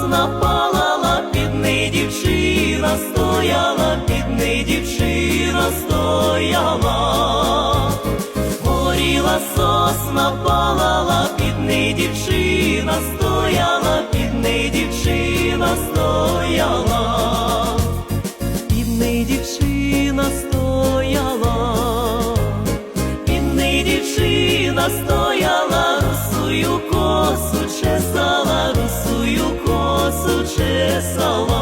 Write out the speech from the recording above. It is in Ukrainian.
ясна палала, під неї дівчина стояла, під неї дівчина стояла, горіла сосна палала, під неї дівчина стояла, під неї дівчина стояла, під неї дівчина стояла, під неї дівчина стояла. Чесала, чесала.